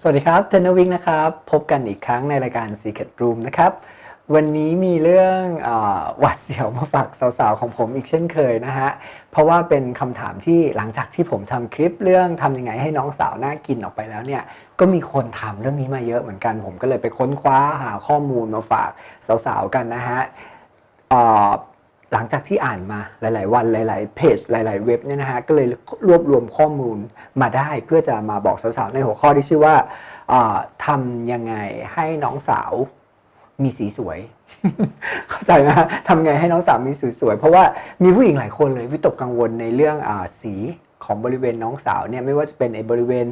สวัสดีครับเทนนวิงนะครับ พบกันอีกครั้งในรายการ Secret Room นะครับ วันนี้มีเรื่องอหวัดเสียวมาฝากสาวๆ ของผมอีกเช่นเคยนะฮะ เพราะว่าเป็นคำถามที่หลังจากที่ผมทำคลิปเรื่องทำยังไงให้น้องสาวน่ากินออกไปแล้วเนี่ย ก็มีคนถามเรื่องนี้มาเยอะเหมือนกัน ผมก็เลยไปค้นคว้าหาข้อมูลมาฝากสาวๆ กันนะฮะ หลังจากที่อ่านมาหลาย ๆ วันหลาย ๆ เพจหลาย ๆ เว็บเนี่ยนะฮะก็เลยรวบรวมข้อมูลมาได้ เพื่อจะมาบอกสาว ๆ ในหัวข้อที่ชื่อว่าอ่าทำยังไงให้น้องสาวมีสีสวย เข้าใจไหมทำไงให้น้องสาวมีสีสวย เพราะว่ามีผู้หญิงหลายคนเลยวิตกกังวลในเรื่องอสีของบริเวณน้องสาวเนี่ยไม่ว่าจะเป็นไอ้บริเวณ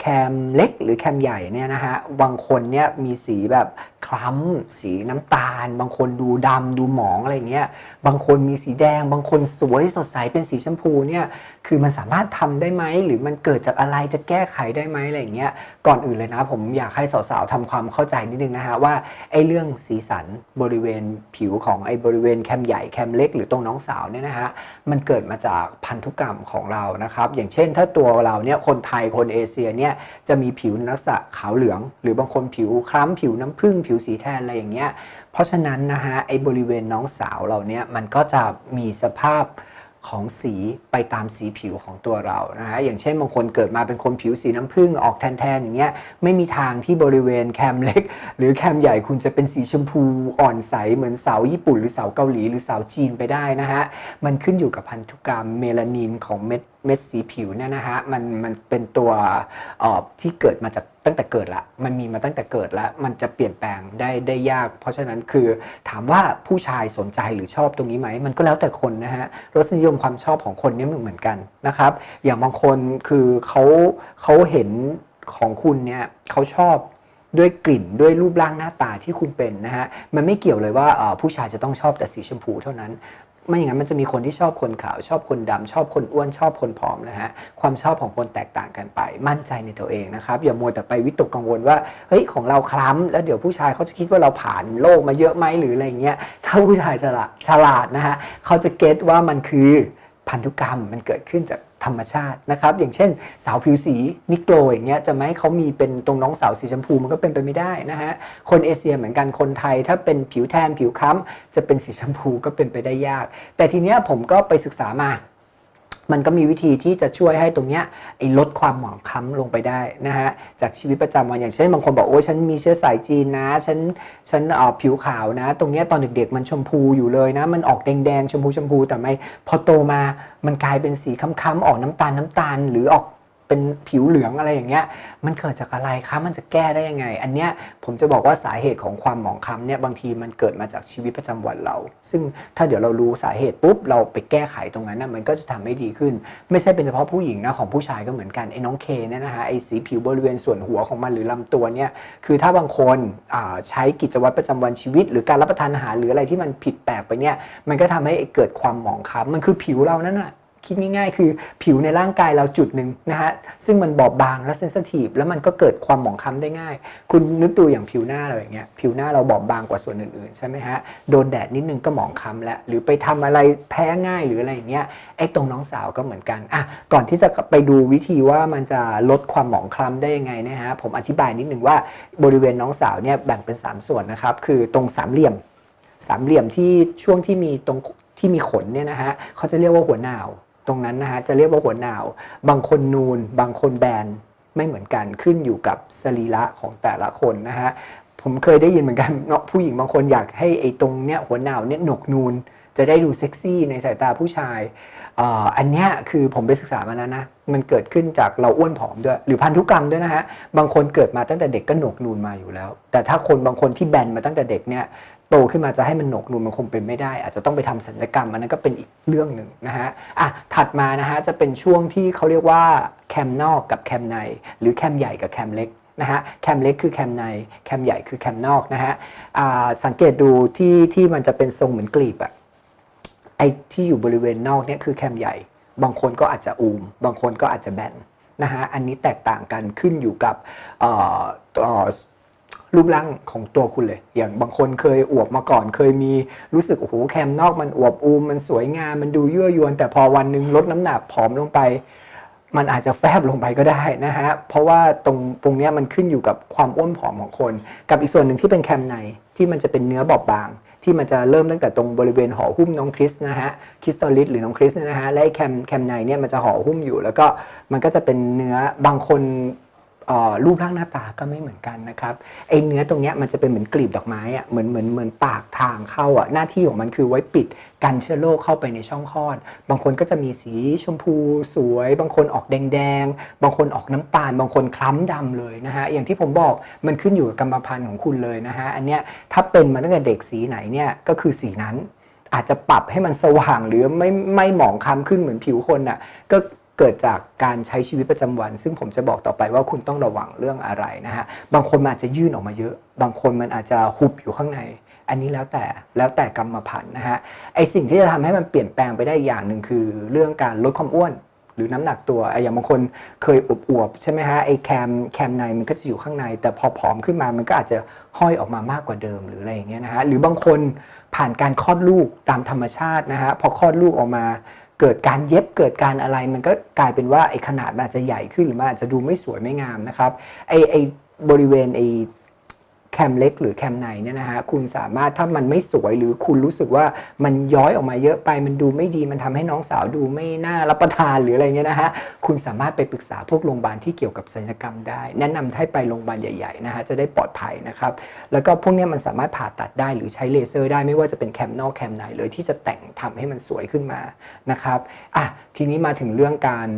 แคมเล็กหรือแคมใหญ่เนี่ยนะฮะบางคนเนี่ยมีสีแบบคล้ำสีน้ำตาล บางคนดูดำดูหมองอะไรเงี้ยบางคนมีสีแดง บางคนสวยสดใสเป็นสีชมพูเนี่ยคือมันสามารถทำได้ไหมหรือมันเกิดจากอะไรจะแก้ไขได้ไหมอะไรเงี้ยก่อนอื่นเลยนะผมอยากให้สาวๆทำความเข้าใจนิดนึงนะฮะว่าไอ้เรื่องสีสันบริเวณผิวของไอ้บริเวณแคมใหญ่แคมเล็กหรือตรงน้องสาวเนี่ยนะฮะมันเกิดมาจากพันธุกรรมของเรานะครับอย่างเช่น ถ้าตัวเราเนี่ยคนไทยคนเอเชียเนี่ยจะมีผิวลักษณะขาวเหลือง หรือบางคนผิวคล้ำผิวน้ำผึ้งผิวสีแทนอะไรอย่างเงี้ย เพราะฉะนั้นนะฮะไอ้บริเวณน้องสาวเราเนี่ยมันก็จะมีสภาพของสีไปตามสีผิวของตัวเรานะฮะอย่างเช่นบางคนเกิดมาเป็นคนผิวสีน้ำผึ้งออกแทนๆอย่างเงี้ยไม่มีทางที่บริเวณแคมเล็ก หรือแคมใหญ่คุณจะเป็นสีชมพูอ่อนใสเหมือนเสาญี่ปุ่นหรือเสาเกาหลีหรือเสาจีนไปได้นะฮะมันขึ้นอยู่กับพันธุกรรมเมลานินของเม็ดเม็ดสีผิวเนี่ยนะฮะมันมันเป็นตัวออที่เกิดมาจาก ตั้งแต่เกิดละมันมีมาตั้งแต่เกิดล้วมันจะเปลี่ยนแปลงได้ได้ยาก เพราะฉะนั้นคือถามว่าผู้ชายสนใจหรือชอบตรงนี้ไหมมันก็แล้วแต่คนนะฮะรสนิยมความชอบของคนนี่ยไม่เหมือนกันนะครับ อย่างบางคนคือเขาเขาเห็นของคุณเนี่ยเขาชอบด้วยกลิ่นด้วยรูปร่างหน้าตาที่คุณเป็นนะฮะมันไม่เกี่ยวเลยว่าผู้ชายจะต้องชอบแต่สีชมพูเท่านั้น ไม่อย่างนั้นมันจะมีคนที่ชอบคนขาว ชอบคนดำชอบคนอ้วนชอบคนผอมนะฮะความชอบของคนแตกต่างกันไป มั่นใจในตัวเองนะครับอย่ามัวแต่ไปวิตกกังวลว่าเฮ้ยของเราคล้ำแล้วเดี๋ยวผู้ชายเขาจะคิดว่าเราผ่านโลกมาเยอะไหมหรืออะไรเงี้ยถ้าผู้ชายฉลาดฉลาดนะฮะเขาจะเก็ตว่ามันคือพันธุกรรมมันเกิดขึ้นจาก ธรรมชาตินะครับ อย่างเช่น สาวผิวสีนิโกรอย่างเงี้ยจะไม่ให้เขามีเป็นตรงน้องสาวสีชมพูมันก็เป็นไปไม่ได้นะฮะคนเอเชียเหมือนกันคนไทยถ้าเป็นผิวแทนผิวคล้ำจะเป็นสีชมพูก็เป็นไปได้ยาก แต่ทีเนี้ยผมก็ไปศึกษามา มันก็มีวิธีที่จะช่วยให้ตรงเนี้ยไอ้ลดความหมองคล้ำลงไปได้นะฮะจากชีวิตประจำวันอย่างเช่นบางคนบอกโอ้ฉันมีเชื้อสายจีนนะฉันฉันอ่อผิวขาวนะ ตรงเนี้ยตอนเด็กๆมันชมพูอยู่เลยนะ มันออกแดงๆชมพูชมพูแต่ไม่พอโตมามันกลายเป็นสีค้ำๆออกน้ำตาลน้ำตาล หรือออก เป็นผิวเหลืองอะไรอย่างเงี้ย มันเกิดจากอะไรคะ มันจะแก้ได้ยังไง อันเนี้ยผมจะบอกว่าสาเหตุของความหมองคล้ำเนี่ยบางทีมันเกิดมาจากชีวิตประจำวันเรา ซึ่งถ้าเดี๋ยวเรารู้สาเหตุปุ๊บเราไปแก้ไขตรงนั้นนะมันก็จะทำให้ดีขึ้น ไม่ใช่เป็นเฉพาะผู้หญิงนะของผู้ชายก็เหมือนกันไอ้น้องเคเนี่ยนะฮะไอ้สีผิวบริเวณส่วนหัวของมันหรือลำตัวเนี่ยคือถ้าบางคนใช้กิจวัตรประจำวันชีวิต หรือการรับประทานอาหารหรืออะไรที่มันผิดแปลกไปเนี่ยมันก็ทำให้เกิดความหมองคล้ำมันคือผิวเรานั่นน่ะ คิดง่ายๆ คือผิวในร่างกายเราจุดหนึ่งนะฮะซึ่งมันบอบบางและเซนซิทีฟแล้วมันก็เกิดความหมองคล้ำได้ง่าย คุณนึกดูอย่างผิวหน้าเราอย่างเงี้ยผิวหน้าเราบอบบางกว่าส่วนอื่นๆใช่ไหมฮะโดนแดดนิดนึงก็หมองคล้ำแล้วหรือไปทำอะไรแพ้ง่ายหรืออะไรอย่างเงี้ยไอ้ตรงน้องสาวก็เหมือนกันอะก่อนที่จะไปดูวิธีว่ามันจะลดความหมองคล้ำได้ยังไงนะฮะผมอธิบายนิดนึงว่าบริเวณน้องสาวเนี่ยแบ่งเป็น 3 ส่วนนะครับคือตรงสามเหลี่ยมสามเหลี่ยมที่ช่วงที่มีตรงที่มีขนเนี่ยนะฮะเขาจะเรียกว่าหัวหนาว ตรงนั้นนะฮะจะเรียกว่าหัวหนาว บางคนนูน บางคนแบนไม่เหมือนกันขึ้นอยู่กับสรีระของแต่ละคนนะฮะผมเคยได้ยินเหมือนกันเนาะผู้หญิงบางคนอยากให้ไอ้ตรงเนี้ยหัวหนาวเนี่ยหนกนูน จะได้ดูเซ็กซี่ในสายตาผู้ชายเอ่ออันเนี้ยคือผมไปศึกษามาแล้วนะ มันเกิดขึ้นจากเราอ้วนผอมด้วย หรือพันธุกรรมด้วยนะฮะ บางคนเกิดมาตั้งแต่เด็กก็หนกนูนมาอยู่แล้ว แต่ถ้าคนบางคนที่แบนมาตั้งแต่เด็กเนี่ย โตขึ้นมาจะให้มันหนกนูนมันคงเป็นไม่ได้ อาจจะต้องไปทำศัลยกรรมอันนั้นก็เป็นอีกเรื่องหนึ่งนะฮะอะถัดมานะฮะจะเป็นช่วงที่เขาเรียกว่าแคมนอกกับแคมใน หรือแคมใหญ่กับแคมเล็กนะฮะแคมเล็กคือแคมในแคมใหญ่คือแคมนอกนะฮะอ่าสังเกตดูที่ที่มันจะเป็นทรงเหมือนกลีบอะไอ้ที่อยู่บริเวณนอกเนี่ยคือแคมใหญ่ บางคนก็อาจจะอูม บางคนก็อาจจะแบนนะฮะอันนี้แตกต่างกันขึ้นอยู่กับอ่อเอ่อ รูปร่างของตัวคุณเลย อย่างบางคนเคยอวบมาก่อน เคยมีรู้สึกโอ้โหแคมนอกมันอวบอูมมันสวยงามมันดูยั่วยวน แต่พอวันหนึ่งลดน้ำหนักผอมลงไป มันอาจจะแฟบลงไปก็ได้นะฮะเพราะว่าตรงตรงนี้มันขึ้นอยู่กับความอ้วนผอมของคน กับอีกส่วนหนึ่งที่เป็นแคมในที่มันจะเป็นเนื้อบอบบาง ที่มันจะเริ่มตั้งแต่ตรงบริเวณห่อหุ้มน้องคริสนะฮะคริสตอลิสหรือน้องคริสเนี่ยนะฮะและแคมแคมในเนี่ยมันจะห่อหุ้มอยู่ แล้วก็มันก็จะเป็นเนื้อบางคน รูปร่างหน้าตาก็ไม่เหมือนกันนะครับไอ้เนื้อตรงเนี้ยมันจะเป็นเหมือนกลีบดอกไม้อะเหมือนเหมือนเหมือนปากทางเข้าอะหน้าที่ของมันคือไว้ปิดกันเชื้อโรคเข้าไปในช่องคลอด บางคนก็จะมีสีชมพูสวย บางคนออกแดงๆ บางคนออกน้ำตาล บางคนคล้ำดำเลยนะฮะอย่างที่ผมบอกมันขึ้นอยู่กับกรรมพันธุ์ของคุณเลยนะฮะอันเนี้ยถ้าเป็นมาตั้งแต่เด็กสีไหนเนี่ยก็คือสีนั้นอาจจะปรับให้มันสว่างหรือไม่ไม่หมองคล้ำขึ้นเหมือนผิวคนน่ะก็ เกิดจากการใช้ชีวิตประจำวัน ซึ่งผมจะบอกต่อไปว่าคุณต้องระวังเรื่องอะไรนะฮะบางคนมันอาจจะยื่นออกมาเยอะ บางคนมันอาจจะหุบอยู่ข้างใน อันนี้แล้วแต่แล้วแต่กรรมพันธุ์นะฮะไอสิ่งที่จะทำให้มันเปลี่ยนแปลงไปได้อย่างหนึ่งคือ เรื่องการลดความอ้วนหรือน้ำหนักตัวไออย่างบางคนเคยอวบๆใช่ไหมฮะไอแคมแคมในมันก็จะอยู่ข้างใน แต่พอผอมขึ้นมามันก็อาจจะห้อยออกมามากกว่าเดิมหรืออะไรอย่างเงี้ยนะฮะหรือบางคนผ่านการคลอดลูกตามธรรมชาตินะฮะพอคลอดลูกออกมา เกิดการเย็บเกิดการอะไร มันก็กลายเป็นว่าไอ้ขนาดมันอาจจะใหญ่ขึ้นหรือมันอาจจะดูไม่สวยไม่งามนะครับไอ้ไอ้บริเวณไอ้ แคมเล็กหรือแคมในเนี่ยนะฮะคุณสามารถถ้ามันไม่สวยหรือคุณรู้สึกว่ามันย้อยออกมาเยอะไปมันดูไม่ดีมันทำให้น้องสาวดูไม่น่ารับประทานหรืออะไรเงี้ยนะฮะคุณสามารถไปปรึกษาพวกโรงพยาบาลที่เกี่ยวกับศัลยกรรมได้ แนะนำให้ไปโรงพยาบาลใหญ่ๆนะฮะจะได้ปลอดภัยนะครับแล้วก็พวกนี้มันสามารถผ่าตัดได้หรือใช้เลเซอร์ได้ไม่ว่าจะเป็นแคมนอกแคมในเลยที่จะแต่งทำให้มันสวยขึ้นมานะครับอะทีนี้มาถึงเรื่องการ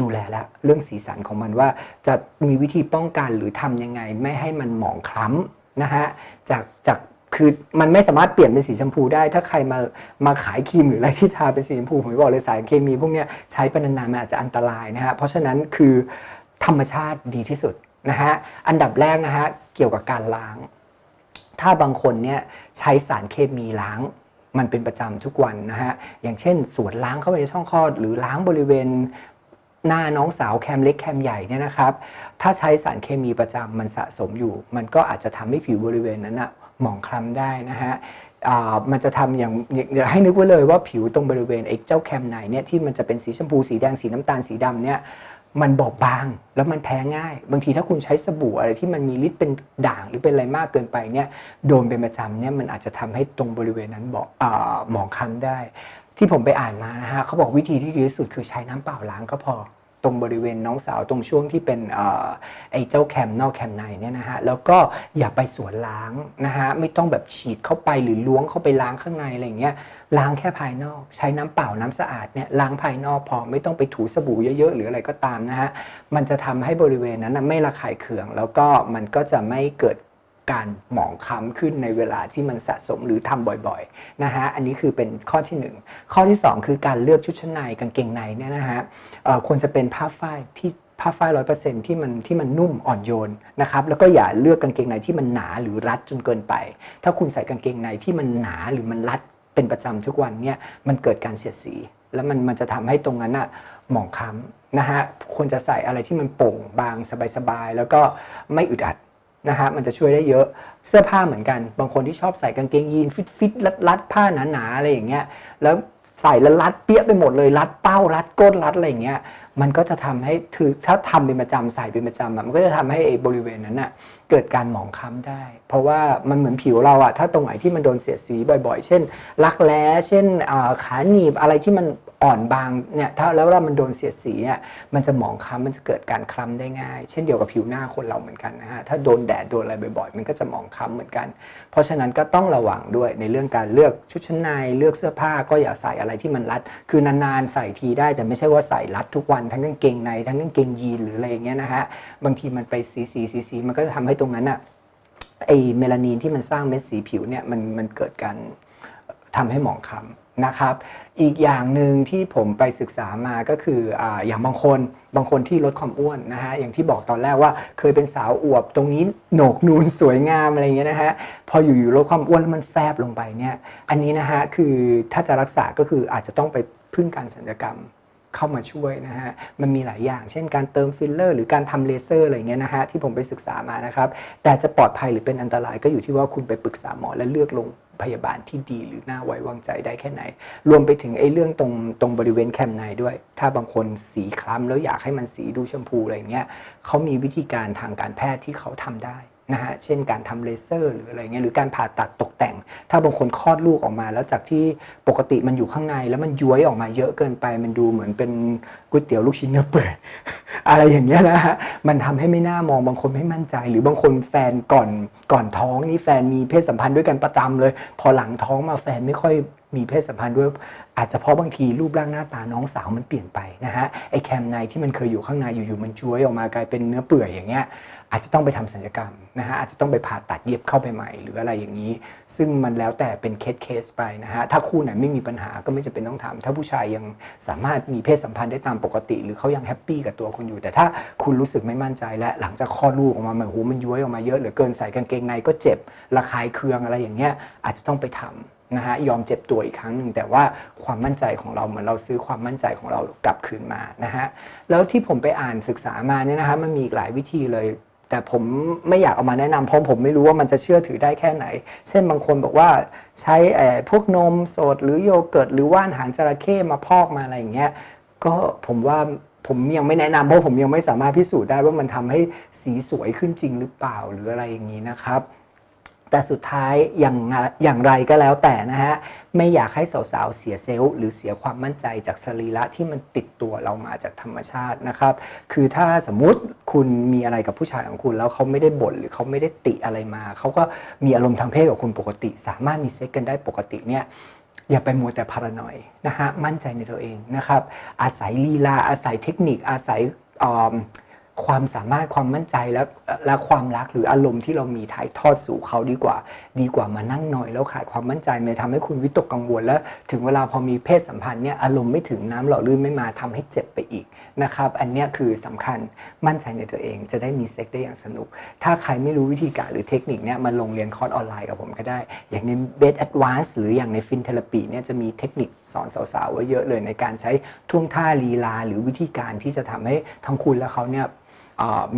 ดูแลแล้วเรื่องสีสันของมันว่าจะมีวิธีป้องกันหรือทำยังไงไม่ให้มันหมองคล้ำ นะฮะจากจากคือมันไม่สามารถเปลี่ยนเป็นสีชมพูได้ ถ้าใครมามาขายครีมหรืออะไรที่ทาเป็นสีชมพูผมบอกเลยสารเคมีพวกเนี้ยใช้ไปนานๆมันอาจจะอันตรายนะฮะเพราะฉะนั้นคือธรรมชาติดีที่สุดนะฮะอันดับแรกนะฮะเกี่ยวกับการล้าง ถ้าบางคนเนี่ยใช้สารเคมีล้างมันเป็นประจำทุกวันนะฮะ อย่างเช่นสวนล้างเข้าไปในช่องคลอด หรือล้างบริเวณ หน้าน้องสาวแคมเล็กแคมใหญ่เนี่ยนะครับ ถ้าใช้สารเคมีประจำมันสะสมอยู่ มันก็อาจจะทำให้ผิวบริเวณนั้นอะหมองคล้ำได้นะฮะมันจะทำอย่างอย่าให้นึกไว้เลยว่าผิวตรงบริเวณไอ้เจ้าแคมไหนเนี่ยที่มันจะเป็นสีชมพูสีแดงสีน้ำตาลสีดำเนี่ยมันบอบบางแล้วมันแพ้ง่าย บางทีถ้าคุณใช้สบู่อะไรที่มันมีฤทธิ์เป็นด่างหรือเป็นอะไรมากเกินไปเนี่ยโดนเป็นประจำเนี่ยมันอาจจะทำให้ตรงบริเวณนั้นบอกอาหมองคล้ำได้ ที่ผมไปอ่านมานะฮะเขาบอกวิธีที่ดีที่สุดคือใช้น้ำเปล่าล้างก็พอตรงบริเวณน้องสาวตรงช่วงที่เป็นออไอ้เจ้าแคมนอกแคมในเนี่ยนะฮะแล้วก็อย่าไปสวนล้างนะฮะไม่ต้องแบบฉีดเข้าไปหรือล้วงเข้าไปล้างข้างในอะไรเงี้ยล้างแค่ภายนอก ใช้น้ำเปล่าน้ำสะอาดเนี่ยล้างภายนอกพอไม่ต้องไปถูสบู่เยอะๆ หรืออะไรก็ตามนะฮะมันจะทำให้บริเวณนั้นไม่ระคายเคือง แล้วก็มันก็จะไม่เกิด การหมองคล้ำขึ้นในเวลาที่มันสะสมหรือทำบ่อยๆนะฮะอันนี้คือเป็นข้อที่หนึ่งข้อที่ 2 คือการเลือกชุดชั้นในกางเกงในเนี่ยนะฮะควรจะเป็นผ้าฝ้ายที่ผ้าฝ้ายร้อยเปอร์เซ็นที่มันที่มันนุ่มอ่อนโยนนะครับแล้วก็อย่าเลือกกางเกงในที่มันหนาหรือรัดจนเกินไป ถ้าคุณใส่กางเกงในที่มันหนาหรือมันรัดเป็นประจำทุกวันเนี่ยมันเกิดการเสียดสี แล้วมันมันจะทำให้ตรงนั้นอะหมองคล้ำนะฮะควรจะใส่อะไรที่มันโปร่งบางสบายๆแล้วก็ไม่อึดอัด นะฮะมันจะช่วยได้เยอะเสื้อผ้าเหมือนกัน บางคนที่ชอบใส่กางเกงยีนฟิตฟิตรัดรัดผ้าหนาๆอะไรอย่างเงี้ยแล้วใส่แล้วรัดเปี้ยไปหมดเลยรัดเป้ารัดก้นรัดอะไรอย่างเงี้ย มันก็จะทำให้ถือถ้าทำเป็นประจำใส่เป็นประจำอะมันก็จะทำให้ไอ้บริเวณนั้นน่ะเกิดการหมองคล้ำได้ เพราะว่ามันเหมือนผิวเราอะถ้าตรงไหนที่มันโดนเสียดสีบ่อยๆ เช่น รักแร้เช่นอ่าขาหนีบอะไรที่มันอ่อนบางเนี่ยถ้าแล้วเวลามันโดนเสียดสีเนี่ยมันจะหมองคล้ำมันจะเกิดการคล้ำได้ง่าย เช่นเดียวกับผิวหน้าคนเราเหมือนกันนะฮะถ้าโดนแดดโดนอะไรบ่อยๆ มันก็จะหมองคล้ำเหมือนกัน เพราะฉะนั้นก็ต้องระวังด้วยในเรื่องการเลือกชุดชั้นในเลือกเสื้อผ้าก็อย่าใส่อะไรที่มันรัด คือนานๆใส่ทีได้แต่ไม่ใช่ว่าใส่รัดทุกวันทั้งกางเกงในทั้งกางเกงยีนหรืออะไรอย่างเงี้ยนะฮะบางทีมันไปสีสีสีสีมันก็จะทำให้ตรงนั้นอะไอเมลานีนที่มันสร้างเม็ดสีผิวเนี่ยมันมันเกิดการทำให้หมองคล้ำนะครับ อีกอย่างหนึ่งที่ผมไปศึกษามาก็คืออาอย่างบางคนบางคนที่ลดความอ้วนนะฮะอย่างที่บอกตอนแรกว่าเคยเป็นสาวอวบตรงนี้โหนกนูนสวยงามอะไรเงี้ยนะฮะพออยู่ๆลดความอ้วนแล้วมันแฟบลงไปเนี่ยอันนี้นะฮะคือถ้าจะรักษาก็คืออาจจะต้องไปพึ่งการศัลยกรรม เข้ามาช่วยนะฮะมันมีหลายอย่าง เช่นการเติมฟิลเลอร์หรือการทำเลเซอร์อะไรเงี้ยนะฮะที่ผมไปศึกษามานะครับแต่จะปลอดภัยหรือเป็นอันตรายก็อยู่ที่ว่าคุณไปปรึกษาหมอและเลือกลงพยาบาลที่ดีหรือน่าไว้วางใจได้แค่ไหน รวมไปถึงไอ้เรื่องตรงตรงบริเวณแคมในด้วย ถ้าบางคนสีคล้ำแล้วอยากให้มันสีดูชมพูอะไรเงี้ยเขามีวิธีการทางการแพทย์ที่เขาทำได้ นะฮะเช่นการทำเลเซอร์หรืออะไรเงี้ยหรือการผ่าตัดตกแต่ง ถ้าบางคนคลอดลูกออกมา แล้วจากที่ปกติมันอยู่ข้างในแล้วมันย้วยออกมาเยอะเกินไป มันดูเหมือนเป็นก๋วยเตี๋ยวลูกชิ้นเนื้อเปื่อยอะไรอย่างเงี้ยนะฮะมันทำให้ไม่น่ามองบางคนไม่มั่นใจ หรือบางคนแฟนก่อนก่อนท้องนี่แฟนมีเพศสัมพันธ์ด้วยกันประจำเลย พอหลังท้องมาแฟนไม่ค่อย มีเพศสัมพันธ์ด้วยอาจจะเพราะบางทีรูปร่างหน้าตาน้องสาวมันเปลี่ยนไปนะฮะไอแคมในที่มันเคยอยู่ข้างในอยู่ๆมันจ้วยออกมากลายเป็นเนื้อเปื่อยอย่างเงี้ยอาจจะต้องไปทำศัลยกรรมนะฮะอาจจะต้องไปผ่าตัดเย็บเข้าไปใหม่ หรืออะไรอย่างนี้ ซึ่งมันแล้วแต่เป็นเคสเคสไปนะฮะถ้าคู่ไหนไม่มีปัญหาก็ไม่จำเป็นต้องทำถ้าผู้ชายยังสามารถมีเพศสัมพันธ์ได้ตามปกติ หรือเขายังแฮปปี้กับตัวคุณอยู่ แต่ถ้าคุณรู้สึกไม่มั่นใจและหลังจากคลอดลูกออกมาเหมือนโหมันย้วยออกมาเยอะเหลือเกินใส่กางเกงในก็เจ็บระคายเคืองอะไรอย่างเงี้ยอาจจะต้องไปทำ นะฮะยอมเจ็บตัวอีกครั้งหนึ่งแต่ว่าความมั่นใจของเราเหมือนเราซื้อความมั่นใจของเรากลับคืนมานะฮะแล้วที่ผมไปอ่านศึกษามาเนี่ยนะฮะมันมีอีกหลายวิธีเลย แต่ผมไม่อยากเอามาแนะนำเพราะผมไม่รู้ว่ามันจะเชื่อถือได้แค่ไหน เช่นบางคนบอกว่าใช้เอ่อพวกนมสดหรือโยเกิร์ตหรือว่านหางจระเข้มาพอกมาอะไรอย่างเงี้ยก็ผมว่าผมยังไม่แนะนำเพราะผมยังไม่สามารถพิสูจน์ได้ว่ามันทำให้สีสวยขึ้นจริงหรือเปล่าหรืออะไรอย่างนี้นะครับ แต่สุดท้ายอย่างอย่างไรก็แล้วแต่นะฮะ ไม่อยากให้สาวๆ เสียเซลล์หรือเสียความมั่นใจจากสรีระที่มันติดตัวเรามาจากธรรมชาตินะครับ คือถ้าสมมุติคุณมีอะไรกับผู้ชายของคุณ แล้วเขาไม่ได้บ่นหรือเขาไม่ได้ติอะไรมา เขาก็มีอารมณ์ทางเพศกับคุณปกติ สามารถมีเซ็กกันได้ปกติเนี่ยอย่าไปมัวแต่พารานอยนะฮะมั่นใจในตัวเองนะครับ อาศัยลีลาอาศัยเทคนิคอาศัยอืม ความสามารถความมั่นใจและและความรักหรืออารมณ์ที่เรามีถ่ายทอดสู่เขาดีกว่า ดีกว่ามานั่งหน่อยแล้วขาดความมั่นใจมันทำให้คุณวิตกกังวล แล้วถึงเวลาพอมีเพศสัมพันธ์เนี่ยอารมณ์ไม่ถึงน้ำหล่อลื่นไม่มาทำให้เจ็บไปอีกนะครับอันนี้คือสำคัญมั่นใจในตัวเอง จะได้มีเซ็กได้อย่างสนุก ถ้าใครไม่รู้วิธีการหรือเทคนิคเนี่ยมาลงเรียนคอร์สออนไลน์กับผมก็ได้ อย่างใน Bed Advance หรืออย่างในฟินเทเลปีเนี่ยจะมีเทคนิคสอนสาวๆไว้เยอะเลยในการใช้ท่วงท่าลีลา หรือวิธีการที่จะทำให้ทั้งคุณและเขาเนี่ย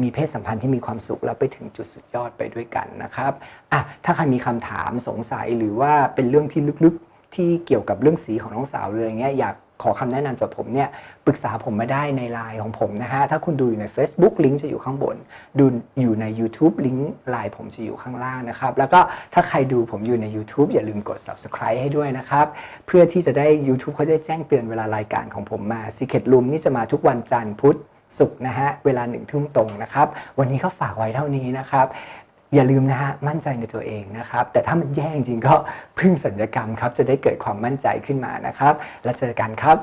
มีเพศสัมพันธ์ที่มีความสุขแล้วไปถึงจุดสุดยอดไปด้วยกันนะครับอะถ้าใครมีคำถามสงสัยหรือว่าเป็นเรื่องที่ลึกๆที่เกี่ยวกับเรื่องสีของน้องสาวเลยอย่างเงี้ยอยากขอคำแนะนำจากผมเนี่ยปรึกษาผมมาได้ในไลน์ของผมนะฮะ ถ้าคุณดูอยู่ใน Facebook ลิงก์จะอยู่ข้างบน ดูอยู่ใน YouTube ลิงก์ไลน์ผมจะอยู่ข้างล่างนะครับ แล้วก็ถ้าใครดูผมอยู่ใน YouTube อย่าลืมกด Subscribe ให้ด้วยนะครับ เพื่อที่จะได้ YouTube เขาจะแจ้งเตือนเวลารายการของผมมา Secret Room นี่จะมาทุกวันจันทร์พุธ ศุกร์นะฮะเวลาหนึ่งทุ่มตรงนะครับ วันนี้ก็ฝากไว้เท่านี้นะครับ อย่าลืมนะฮะมั่นใจในตัวเองนะครับ แต่ถ้ามันแย่จริงก็พึ่งสัญญกรรมครับจะได้เกิดความมั่นใจขึ้นมานะครับ แล้วเจอกันครับ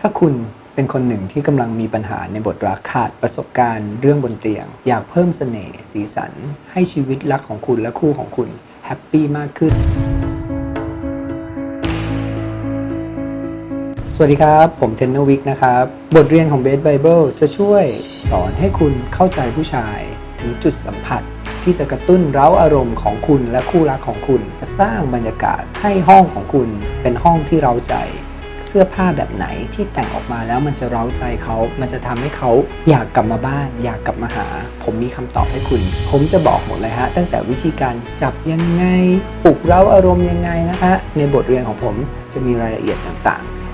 ถ้าคุณเป็นคนหนึ่งที่กำลังมีปัญหาในบทรักขาดประสบการณ์ เรื่องบนเตียง อยากเพิ่มเสน่ห์สีสัน ให้ชีวิตรักของคุณและคู่ของคุณแฮปปี้มากขึ้น สวัสดีครับ ผมเทนเนอร์วิกนะครับ บทเรียนของ b บ s Bible จะช่วยสอนให้คุณเข้าใจผู้ชาย ถึงจุดสัมผัส ที่จะกระตุ้นเร้าอารมณ์ของคุณและคู่รักของคุณ สร้างบรรยากาศให้ห้องของคุณเป็นห้องที่เร้าใจ เสื้อผ้าแบบไหนที่แต่งออกมาแล้วมันจะเร้าใจเขา มันจะทำให้เขาอยากกลับมาบ้าน อยากกลับมาหา ผมมีคำตอบให้คุณ ผมจะบอกหมดเลยฮะ ตั้งแต่วิธีการจับยังไง ปลุกเร้าอารมณ์ยังไงนะคะในบทเรียนของผมจะมีรายละเอียดต่าง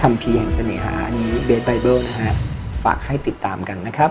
คำพีร์แห่งเสน่หาอันนี้เบสไบเบิลนะฮะ ฝากให้ติดตามกันนะครับ